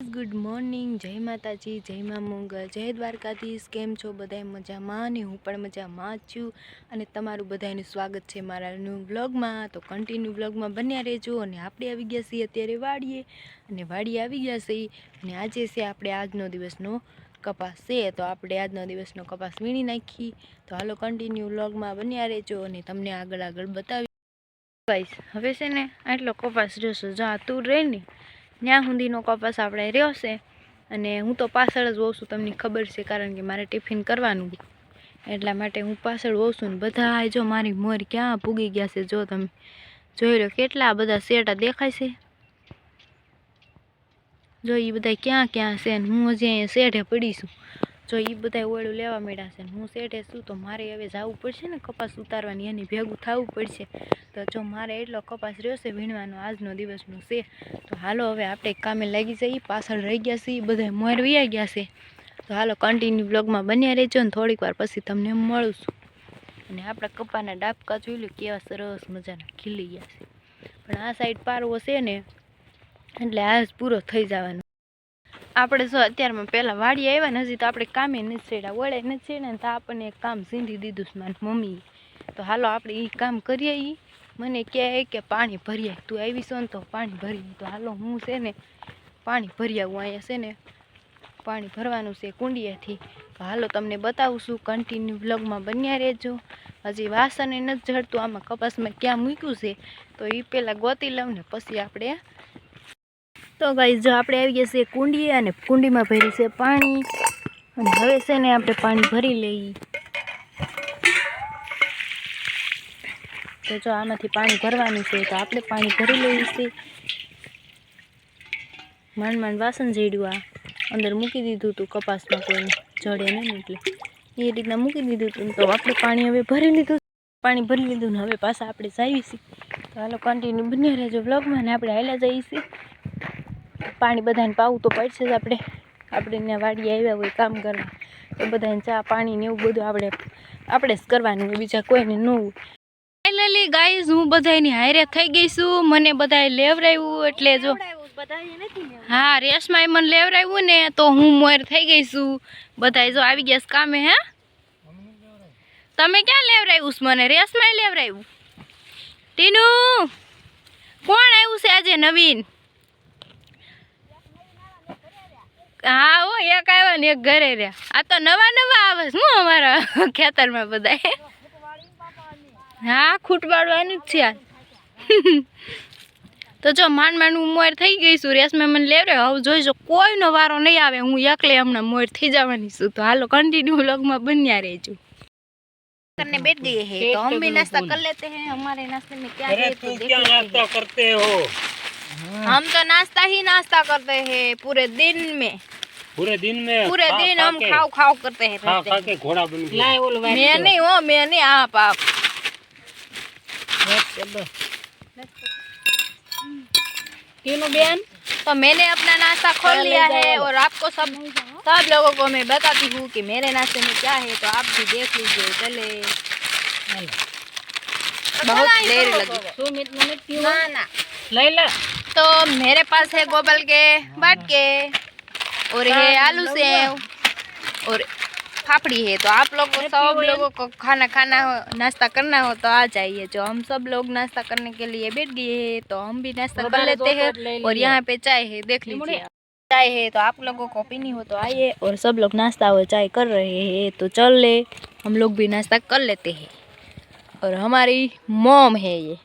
Good morning, જય માતાજી, જય મા મંગલ, જય દ્વારકાધીશ, કેમ છો બધાય મજામાં? અને હું પણ મજામાં જ છું. અને તમારું બધાયનું સ્વાગત છે મારા ન્યૂ વ્લોગમાં તો કન્ટિન્યુ વ્લોગમાં બન્યા રહેજો અને આપણે આવી ગયા છીએ અત્યારે વાડીએ. અને વાડીએ આવી ગયા છીએ અને આજે છે આપણે આજનો દિવસનો કપાસ છે. તો આપણે આજનો દિવસનો કપાસ વીણી નાખી. તો હાલો કન્ટિન્યુ વ્લોગમાં બન્યા રહેજો અને તમને આગળ આગળ બતાવી હવે છે ને આટલો કપાસ જોશો જો આ રહે ને ત્યાં સુધીનો કપાસ આપણે રહ્યો છે. અને હું તો પાછળ જ હોઉં છું, તમને ખબર છે, કારણ કે મારે ટિફિન કરવાનું એટલા માટે હું પાછળ હોઉં છું ને બધા જો મારી મોર ક્યાં ભૂગી ગયા છે, જો તમે જોઈ લો કેટલા બધા શેટા દેખાય છે. જો એ બધા ક્યાં ક્યાં છે ને હું હજી અહીંયા શેઢે પડી જો એ બધા ઓળું લેવા માંડ્યા છે હું શેઠે છું તો મારે હવે જવું પડશે ને કપાસ ઉતારવાની, એની ભેગું થવું પડશે. તો જો મારે એટલો કપાસ રહ્યો છે વીણવાનો, આજનો દિવસનો છે. તો હાલો હવે આપણે કામે લાગી જઈએ, પાછળ રહી ગયા છે એ બધા મોર વયા ગયા છે. તો હાલો કન્ટિન્યુ બ્લોગમાં બન્યા રહેજો ને થોડીક વાર પછી તમને મળું છું. અને આપણા કપાના ડાબકા જોઈ લો કેવા સરસ મજાના ખીલી ગયા છે. પણ આ સાઈડ પારવો છે ને, એટલે આજ પૂરો થઈ જવાનો. આપણે જો અત્યારમાં પહેલાં વાડી આવ્યા ને હજી તો આપણે કામે નથી છેડ્યા વળે નથી છેડ્યા ને તો આપણને એક કામ સીંધી દીધું છે મારી મમ્મીએ. તો હાલો આપણે એ કામ કરીએ એ મને કહે કે પાણી ભરીએ તું આવી છો ને તો પાણી ભરી તો હાલો હું છે ને પાણી ભરી આવું, અહીંયા છે ને પાણી ભરવાનું છે કુંડિયાથી. તો હાલો તમને બતાવું છું કન્ટિન્યુ વ્લોગમાં બન્યા રહેજો. હજી વાસણ નથી જડતું આમાં કપાસમાં ક્યાં મૂક્યું છે? તો એ પહેલાં ગોતી લઉં ને પછી આપણે તો ભાઈ, જો આપણે આવી ગયા છીએ કુંડીએ અને કુંડીમાં ભરી છે પાણી. અને હવે છે ને આપણે પાણી ભરી લઈએ. તો જો આમાંથી પાણી ભરવાનું છે, તો આપણે પાણી ભરી લઈએ છીએ. માંડ માંડ વાસણ જેડ્યું આ. અંદર મૂકી દીધું હતું કપાસમાં કોઈને, જડે નહીં એટલે. એ રીતના મૂકી દીધું હતું તો આપણે પાણી હવે ભરી લીધું પાણી ભરી લીધું ને હવે પાછા આપણે જઈએ છીએ. તો હાલો કન્ટિન્યુ બન્યા રહેજો બ્લોગમાં ને આપણે હાલ્યા જઈએ છીએ. પાણી બધાને પાવું તો પડશે જ આપણે. આપણે ત્યાં વાડી આવ્યા હોય કામ કરવા તો બધાને ચા પાણી ને એવું બધું આપણે આપણે જ કરવાનું હોય બીજા કોઈને ન ફાઇનલી ગાઈઝ હું બધાની હારે થઈ ગઈ છું. મને બધાએ લેવરાવ્યું એટલે જો હા રેશમાએ મને લેવરાવ્યું ને તો હું મોર થઈ ગઈ છું. બધાએ જો આવી ગયા છે કામે હે? તમે ક્યાં લેવરાવ્યું મને? રેશમાએ લેવરાવ્યું. ટીનું કોણ આવ્યું છે આજે નવીન? હા હો એક આવ્યા ને એક ઘરે રહ્યા આ તો નવા નવા આવે છે હું અમારા ખેતરમાં બધા હા ખૂટવાડવાનું જ છે આ તો જો માંડ માંડ હું મોર થઈ ગઈ છું રેસમાં મને લેવરે હવે જોઈજો કોઈનો વારો નહીં આવે હું એકલે હમણાં મોર થઈ જવાની છું તો હાલો કન્ટિન્યુ વ્લોગમાં બન્યા રહેજો करने बैठ गए हैं तो हम भी नाश्ता कर लेते हैं हमारे नाश्ते में क्या है अरे तो तुम देख क्या लेते हैं। नाश्ता करते हो हम तो नाश्ता ही नाश्ता करते हैं पूरे दिन में। पूरे दिन में पूरे खा- दिन खा हम खाओ खाओ करते हैं खा खा के घोड़ा बन गया। मैं नहीं हो मैं नहीं आप आप। तीनों बहन। तो मैंने अपना नाश्ता खोल लिया है और आपको सब सब लोगों को मैं बताती हूँ कि मेरे नाश्ते में क्या है तो आप भी देख लीजिए चले। बहुत देर लगी। ना ना। लैला। तो मेरे पास है गोबल के बाटके और ये आलू सेव। और फाफड़ी है तो आप लोग सब लोगों को खाना खाना हो नाश्ता करना हो तो आ जाइए। जो हम सब लोग नाश्ता करने के लिए बैठ गए हैं तो हम भी नाश्ता कर लेते हैं। और यहाँ पे चाय है देख लीजिए। चाय है तो आप लोगों को पीनी हो तो आइए। और सब लोग नाश्ता और चाय कर रहे हैं तो चल ले। हम लोग भी नाश्ता कर लेते हैं। और हमारी मोम है ये।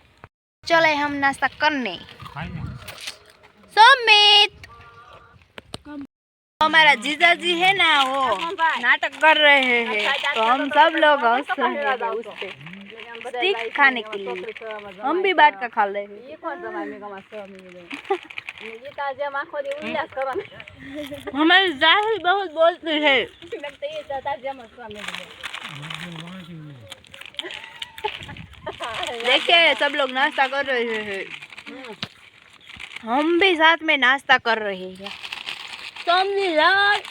चले हम नाश्ता करने। समित। हमारा जीजा जी है ना, वो नाटक कर रहे हैं। तो हम सब लोग स्टिक खाने के लिए। हम भी बाट का खा रहे हैं। हमारे ज़ाहिर बहुत बोलते है। देखिए, सब लोग नाश्ता कर रहे हैं। हम भी साथ में नाश्ता कर रहे हैं। समझी यार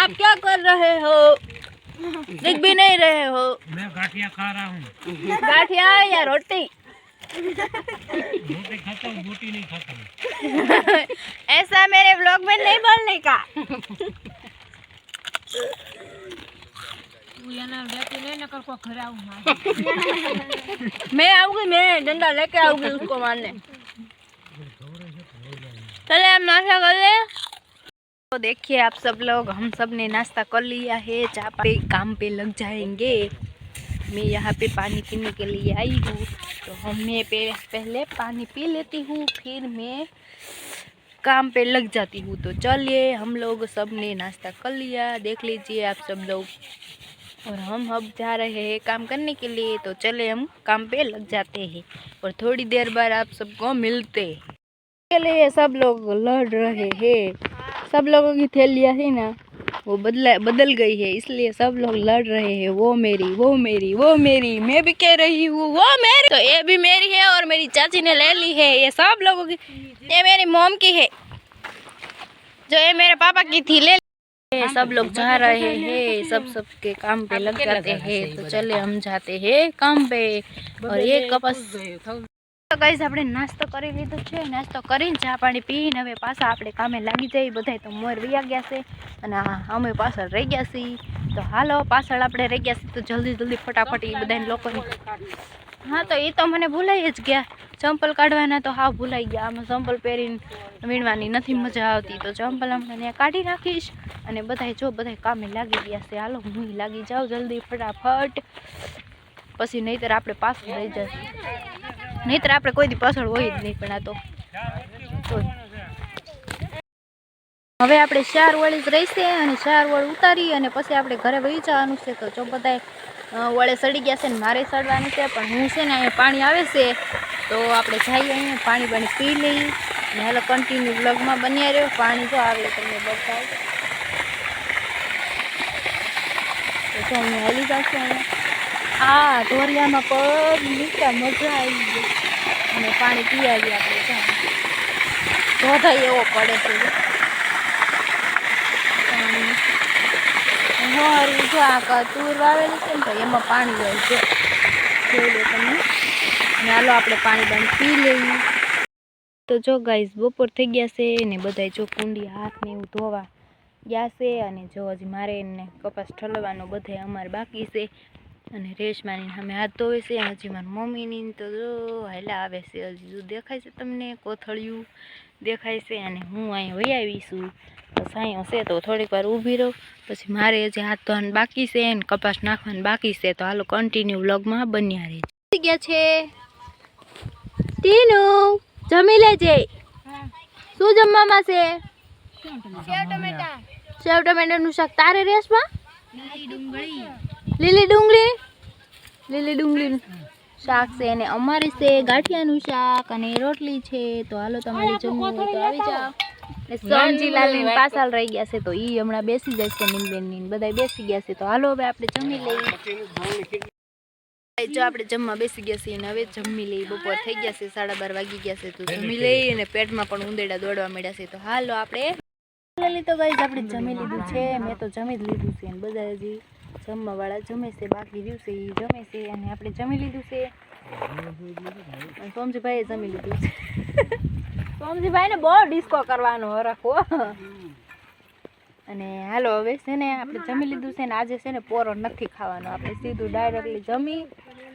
आप क्या कर रहे हो? दिख भी नहीं रहे हो। मैं गाठिया खा रहा हूँ। गाठिया या रोटी? रोटी खाता हूँ रोटी नहीं खाता हूँ। ऐसा मेरे ब्लॉग में नहीं बोलने का। मैं आऊँगी मैं डंडा लेके आऊँगी उसको मारने। चले हम नाश्ता कर ले। तो देखिए आप सब लोग, हम सबने नाश्ता कर लिया है। जहाँ पे काम पे लग जाएँगे। मैं यहाँ पे पानी पीने के लिए आई हूँ। तो हम पे पहले पानी पी लेती हूँ, फिर मैं काम पे लग जाती हूँ। तो चलिए हम लोग सबने नाश्ता कर लिया। देख लीजिए आप सब लोग। और हम अब जा रहे हैं काम करने के लिए। तो चले हम काम पे लग जाते हैं। और थोड़ी देर बाद आप सबको मिलते हैं। के लिए सब लोग लड़ रहे हैं। सब लोगों की थैलियाँ थी ना, वो बदला, बदल गई है, इसलिए सब लोग लड़ रहे हैं। वो मेरी वो मेरी वो मेरी, मैं भी कह रही हूँ, वो मेरी। तो ये भी मेरी है और मेरी चाची ने ले ली है, ये सब लोगों की, ये मेरी मोम की है। जो ये मेरे पापा की थी, ले सब लोग जा रहे हैं, सब सब के काम पे लग जाते हैं। तो चले हम जाते हैं काम पे, और ये कपस ગાઈઝ આપણે નાસ્તો કરી લીધો છે. નાસ્તો કરીને ચા પાણી પીને હવે પાછા આપણે કામે લાગી જઈએ. બધાય તો મોર વયા ગયા છે અને અમે પાછળ રહી ગયા છીએ. તો હાલો, પાછળ આપણે રહી ગયા છીએ તો જલ્દી જલ્દી ફટાફટ એ બધાને લોકોને હા, તો એ તો મને ભૂલાઈ જ ગયા. ચંપલ કાઢવાના તો હા ભૂલાઈ ગયા. આમાં ચંપલ પહેરીને વીણવાની નથી મજા આવતી. તો ચંપલ હમણાં કાઢી નાખીશ અને બધાય જો બધાય કામે લાગી ગયા છે. હાલો, હું લાગી જાઉં જલ્દી ફટાફટ. પછી નહીંતર આપણે પાછળ રહી જશે. નહીંતર આપણે કોઈ દી પાછળ હોય જ નહીં પણ આ તો. હવે આપણે ચાર વળી જ રહીશે અને ચાર વળ ઉતારી અને પછી આપણે ઘરે વહી જવાનું છે. તો જો બધાય વળે સડી ગયા છે ને મારે સડવાનું છે, પણ હું છે ને અહીંયા પાણી આવે છે. તો આપણે જઈએ અહીંયા, પાણી પાણી પી લઈએ. અને હાલો કન્ટિન્યુ બ્લોગમાં બન્યા રહ્યો. પાણી જો આવે તમને બતાવ. તો હું હાલી જાઉં અહીંયા. આ ઢોરિયામાં પગ નીકળ્યા મજા આવી ગઈ. અને પાણી પી આવી આપણે ધોધાઈ એવો પડે છે. પાણી. જો આ તુર વાવેલી છે ને, તો એમાં પાણી હોય છે. જોઈ લો તમે. હાલો આપણે પાણી બંધ પી લઈએ. તો જો ગાઈઝ બપોર થઈ ગયા છે ને બધાય જો કુંડી હાથ ને એવું ધોવા ગયા છે અને જો હજી મારે ને કપાસ ઠલવાનો બધાય અમારે બાકી છે. અને રેશમાની સામે હાથ ધોવે છે. હજી મારી મમ્મીની તો જો હેલા આવે છે. હજી જો દેખાય છે તમને કોથળિયું? દેખાય છે. અને હું અહીં વહી આવી છું. તો સાંયો છે તો થોડીક વાર ઊભી રહું. પછી મારે હજી હાથ ધોવાનું બાકી છે અને કપાસ નાખવાનું બાકી છે. તો હાલો કન્ટિન્યુ વ્લોગમાં બન્યા રહે થઈ ગયા છે. ટીનુ જમી લેજે. શું જમવામાં છે? સેવ ટમેટાનું શાક. તારે રેસમાં લીલી ડુંગળી. લીલી ડુંગળીનું શાક છે અને અમારે છે ગાંઠિયાનું શાક અને રોટલી છે. તો હાલો તમારે જમવું તો આવી જાઓ. સોનજીલાલ ને પાછળ રહી ગયા છે તો ઈ હમણાં બેસી જાય છે નીંદબેનની બધા બેસી ગયા છે. તો હાલો હવે આપણે જમી લઈએ. જો આપણે જમવા બેસી ગયા છીએ અને હવે જમી લઈ બપોર થઈ ગયા છે સાડા બાર વાગી ગયા છે તો જમી લઈએ અને પેટમાં પણ ઉંદેડા દોડવા મળ્યા છે. તો હાલો આપણે. તો ગાઈઝ આપણે જમી લીધું છે મેં તો જમી જ લીધું છે અને બધા હજી. જમવા વાળા જમે છે બાકી દિવસે એ જમે છે અને આપણે જમી લીધું છે. અને સોમજીભાઈએ જમી લીધું છે. સોમજીભાઈને બહુ ડિસ્કો કરવાનો હરખો અને હાલો હવે છે ને આપણે જમી લીધું છે ને આજે છે ને પોરો નથી ખાવાનો. આપણે સીધું ડાયરેક્ટલી જમી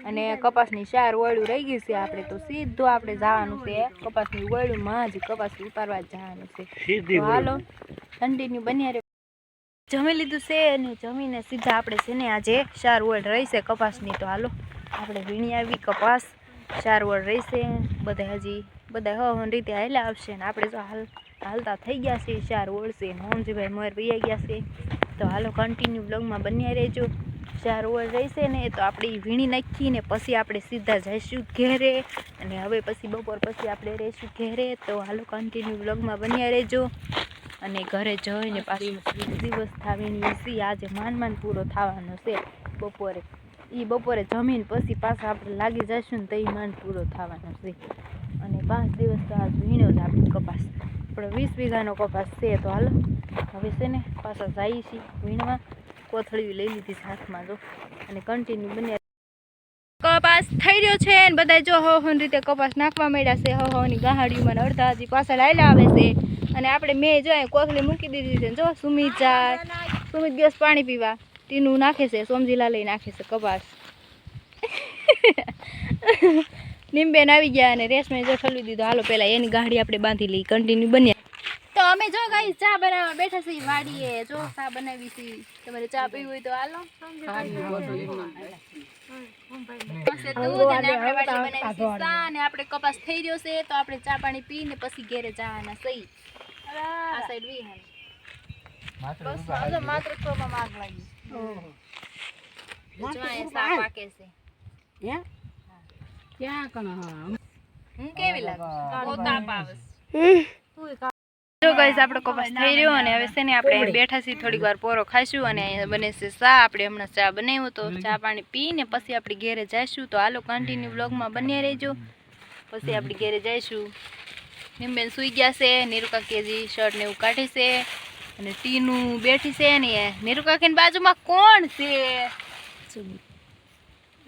અને કપાસની ચાર વળું રહી ગઈ છે આપણે તો સીધું આપણે જવાનું છે. કપાસની વળુંમાં જ કપાસ ઉતારવા જવાનું છે. હાલો ઠંડીની બન્યા જમી લીધું છે અને જમીને સીધા આપણે છે ને આજે ચાર વડ રહેશે કપાસની. તો હાલો, આપણે વીણી આવી કપાસ ચાર વડ રહેશે, બધા હજી, બધા હવન રીતે હાલ્યા આવશે ને આપણે તો હાલ, હાલતા થઈ ગયા છે ચાર વડ છે, મોહનજીભાઈ મોર વૈયા ગયા છે. તો હાલો કન્ટિન્યુ બ્લોગમાં બન્યા રહેજો. ચાર વડ રહેશે ને તો આપણે વીણી નાખીને પછી આપણે સીધા જઈશું ઘેરે. અને હવે પછી બપોર પછી આપણે રહીશું ઘેરે. તો હાલો કન્ટિન્યુ બ્લોગમાં બન્યા રહેજો. અને ઘરે જઈને પાછું દિવસ થાવીને સી આજે માન માન પૂરો થવાનો છે બપોરે. એ બપોરે જમીન પછી પાછા આપણે લાગી જઈશું ને તો એ માન પૂરો થવાનો છે. અને પાંચ દિવસ તો આજ વીણ્યો જ આપણે કપાસ. આપણે વીસ વીઘાનો કપાસ છે તો હાલો હવે છે ને પાછા જઈએ છીએ વીણવા. કોથળીઓ લઈ લીધી છે હાથમાં જો. અને કન્ટિન્યુ બને કપાસ થઈ રહ્યો છે ને બધા જો હો હો રીતે કપાસ નાખવા માંડ્યા છે. હો હોની ગાહાડીઓમાં અડધા હજી પાછળ આવેલા આવે છે. અને આપણે મેં જો કોથળી મૂકી દીધી છે જો સુમિત જાય. સુમિત ગેસ પાણી પીવા. ટીનું નાખે છે સોમજીલા લઈ નાખે છે કપાસ. નિમબેન આવી ગયા અને રેશમે જો ખલવી દીધો. હાલો પહેલાં એની ગાડી આપણે બાંધી લઈ કન્ટિન્યુ બન્યા. તો અમે જો ગાઈ ચા બનાવવા બેઠા છીએ વાડીએ. જો ચા બનાવી છે તમારે ચા પીવી હોય તો હાલો. આપણે કપાસ થઈ રહ્યો છે તો આપણે ચા પાણી પીને પછી ઘેરે જવાના સહી આ સાઈડ વી હાલ. બસ આજે માત્ર છોમાં માગ લાગી. જો અહીંયા ચા પાકે છે. હું? કેવી લાગે? બહુ તાપ જો ગાઈસ આપણો કપાસ થઈ રહ્યો અને હવે છે ને આપણે બેઠા છીએ થોડીક વાર પોરો ખાઈશું અને અહીંયા બને છે ચા. આપણે હમણાં ચા બનાવ્યો તો ચા પાણી પીને પછી આપણે ઘેરે જઈશું. તો હાલો કન્ટિન્યુ બ્લોગમાં બન્યા રહેજો. પછી આપણે ઘેરે જઈશું. નિમબેન સૂઈ ગયા છે, નીરુકા શર્ટ ને એવું કાઢે છે, અને ટીનું બેઠી છે ને નીરુકા બાજુમાં કોણ છે?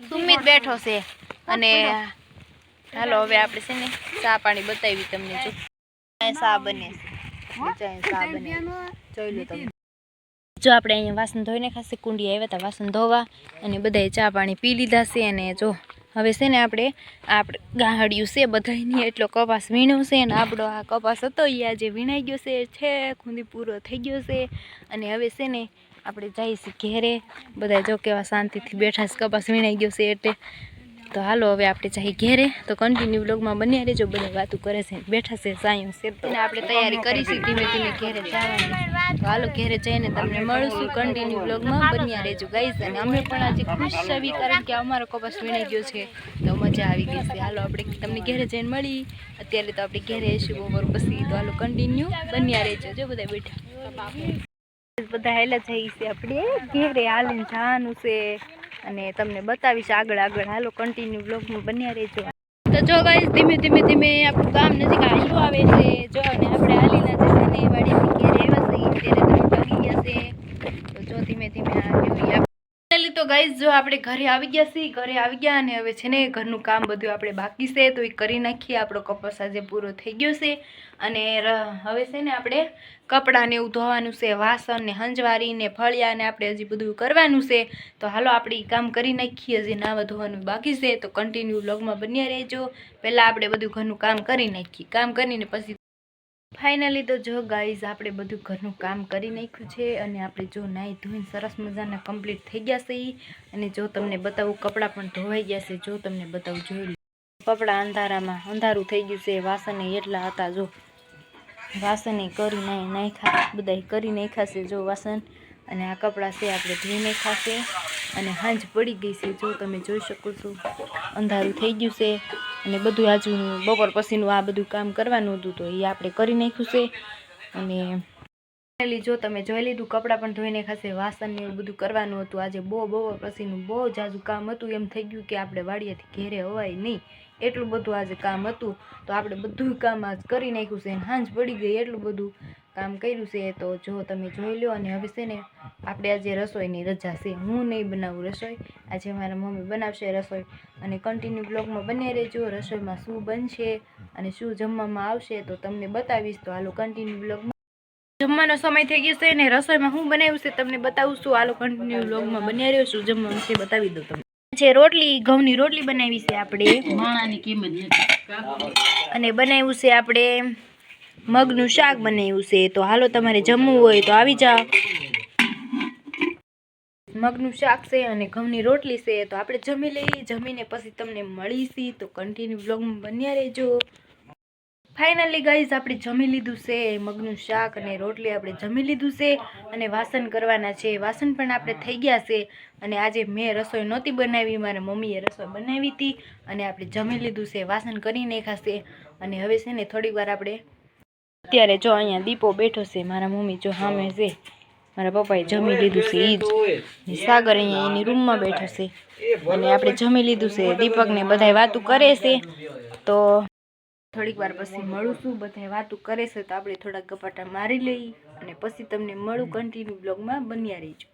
સુમિત બેઠો છે. અને હાલો, હવે આપણે છે ને ચા પાણી બતાવી તમને જો. ચા બને. છે ચા બને. જો આપણે અહીંયા વાસણ ધોઈને ખાસી કુંડી આવ્યા હતા વાસણ ધોવા, અને બધાએ ચા પાણી પી લીધા છે અને જો હવે છે ને આપણે આપણે ગાહડિયું છે બધાયની, એટલો કપાસ વીણ્યો છે અને આપણો આ કપાસ હતો એ આજે વીણાઈ ગયો છે છે ખૂંદી પૂરો થઈ ગયો છે. અને હવે છે ને આપણે જઈશું ઘેરે. બધા જો કેવા શાંતિથી બેઠા છે, કપાસ વીણાઈ ગયો છે એટલે તો હાલો હવે આપણે જઈએ ઘેરે. તો કન્ટિન્યુ બ્લોગમાં બન્યા રહેજો બધા વાતો કરે છે. બેઠા છે સાયું છે અને આપણે તૈયારી કરીશું ધીમે ધીમે ઘેરે જવાની. તો હાલો ઘેરે જઈને તમને મળશું કન્ટિન્યુ બ્લોગમાં બન્યા રહેજો ગાઈસ અને અમે પણ આજે ખુશ છવી કારણ કે અમારો કપાસ વીણાઈ ગયો છે. તો મજા આવી ગઈ છે. હાલો આપણે તમને ઘેરે જઈને મળી. અત્યારે તો આપણે ઘેરે આવીશું બપોર પછી. તો હાલો કન્ટિન્યુ બન્યા રહેજો જો બધા બેઠા. બધા હેલા જઈએ આપણે. ઘેરે હાલીને જવાનું છે. અને તમને બતાવીશ આગળ આગળ. હાલો કન્ટિન્યુ બ્લોગમાં બન્યા રહેજો. તો જો ગાઈસ ધીમે ધીમે ધીમે આપણું ગામ નજીક આવ્યું આવે છે. જો અને આપણે હાલીના જશે ને વાડીથી ઘેરે આવ્યા છીએ ત્યારે તમે ભાગી ગયા છે તો જો ધીમે ધીમે આવ્યું ફાઇનલી તો ગાઈસ જો આપણે ઘરે આવી ગયા છીએ, ઘરે આવી ગયા અને હવે છે ને ઘરનું કામ બધું આપણે બાકી છે, તો એ કરી નાખીએ. આપણો કપાસ આજે પૂરો થઈ ગયો છે અને હવે છે ને આપણે કપડાને એવું ધોવાનું છે, વાસણ ને હંજવારી ને ફળિયા ને આપણે હજી બધું કરવાનું છે. તો હાલો આપણે કામ કરી નાખીએ, હજી નાવા ધોવાનું બાકી છે. તો કન્ટિન્યુ લગમાં બન્યા રહેજો. પહેલાં આપણે બધું ઘરનું કામ કરી નાખીએ. કામ કરીને પછી ફાઇનલી તો જો ગાઈઝ આપણે બધું ઘરનું કામ કરી નાખ્યું છે અને આપણે જો નાહી ધોઈને સરસ મજાના કમ્પ્લીટ થઈ ગયા છે અને જો તમને બતાવું, કપડાં પણ ધોવાઈ ગયા છે. જો તમને બતાવું, જોઈ લો. કપડાં અંધારામાં અંધારું થઈ ગયું છે, વાસણે એટલા હતા જો. વાસણે કરી નાહી નાખ્યા બધા કરી નાખાશે જો વાસણ. અને આ કપડાં છે આપણે ધોઈ નાખાશે અને હાંજ પડી ગઈ છે, જો તમે જોઈ શકો છો. અંધારું થઈ ગયું છે. અને બધું આજુ બપોર પછીનું આ બધું કામ કરવાનું હતું, તો એ આપણે કરી નાખ્યું છે. અને ફાઇનલી જો તમે જોઈ લીધું, કપડાં પણ ધોઈને ખાશે વાસણ ને એવું બધું કરવાનું હતું. આજે બહુ બહુ પછીનું બહુ જાજુ કામ હતું. એમ થઈ ગયું કે આપણે વાડિયાથી ઘેરે હોવાય નહીં. એટલું બધું આજે કામ હતું. તો આપણે બધું કામ આજ કરી નાખ્યું છે હાંજ પડી ગઈ એટલું બધું. કામ કર્યું છે તો જો તમે જોઈ લો અને હવે છે ને આપણે આજે રસોઈની રજા છે. હું નહીં બનાવું રસોઈ આજે મારા મમ્મી બનાવશે રસોઈ. અને કન્ટિન્યુ બ્લોગમાં બને રહેજો રસોઈમાં શું બનશે અને શું જમવામાં આવશે તો તમને બતાવીશ. તો હાલો કન્ટિન્યુ બ્લોગમાં જમવાનો સમય થઈ ગયો છે ને રસોઈમાં હું બનાવ્યું છે તમને બતાવું છું. હાલો કન્ટિન્યુ બ્લોગમાં બન્યા રહ્યો છું. જમવાનું છે બતાવી દઉં તમને. છે રોટલી ઘઉંની રોટલી બનાવી છે આપણે. અને બનાવ્યું છે આપણે મગનું શાક બનાવ્યું છે. તો હાલો તમારે જમવું હોય તો આવી જાઓ. મગનું શાક છે અને ઘઉંની રોટલી છે. તો આપણે જમી લઈએ. જમીને પછી તમને મળીશી. તો કન્ટિન્યુ બ્લોગમાં બન્યા રહેજો. ફાઇનલી ગાઈઝ આપણે જમી લીધું છે. મગનું શાક અને રોટલી આપણે જમી લીધું છે. અને વાસણ કરવાના છે. વાસણ પણ આપણે થઈ ગયા છે. અને આજે મેં રસોઈ નહોતી બનાવી. મારા મમ્મીએ રસોઈ બનાવી હતી. અને આપણે જમી લીધું છે. વાસણ કરી ખાશે અને હવે છે ને થોડીક વાર આપણે અત્યારે જો અહીંયા દીપો બેઠો છે, મારા મમ્મી જો સામે છે, મારા પપ્પાએ જમી લીધું છે જ સાગર અહીંયા એની રૂમમાં બેઠો છે. અને આપણે જમી લીધું છે. દીપકને બધાય વાતું કરે છે. તો થોડીક વાર પછી મળું છું. બધાય વાતું કરે છે. તો આપણે થોડાક ગપાટા મારી લઈ અને પછી તમને મળું કન્ટિન્યુ બ્લોગમાં બન્યા રહીજો.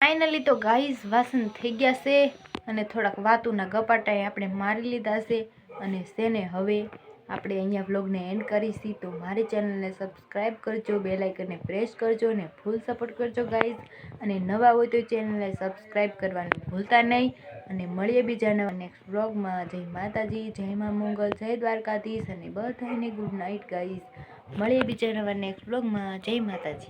ફાઇનલી તો ગાઈઝ વાસણ થઈ ગયા છે. અને થોડાક વાતુના ગપાટાએ આપણે મારી લીધા છે. અને તેને હવે આપણે અહીંયા વ્લોગને એન્ડ કરીશી. તો મારી ચેનલને સબસ્ક્રાઈબ કરજો બે લાઇકનને પ્રેસ કરજો અને ફૂલ સપોર્ટ કરજો ગાઈઝ અને નવા હોય તો ચેનલને સબસ્ક્રાઈબ કરવાનું ભૂલતા નહીં. અને મળીએ બીજા નવા નેક્સ્ટ વ્લોગમાં. જય માતાજી, જય મા મંગલ, જય દ્વારકાધીશ અને બધાને ગુડ નાઇટ ગાઈઝ મળીએ બીજા નવા નેક્સ્ટ વ્લોગમાં. જય માતાજી.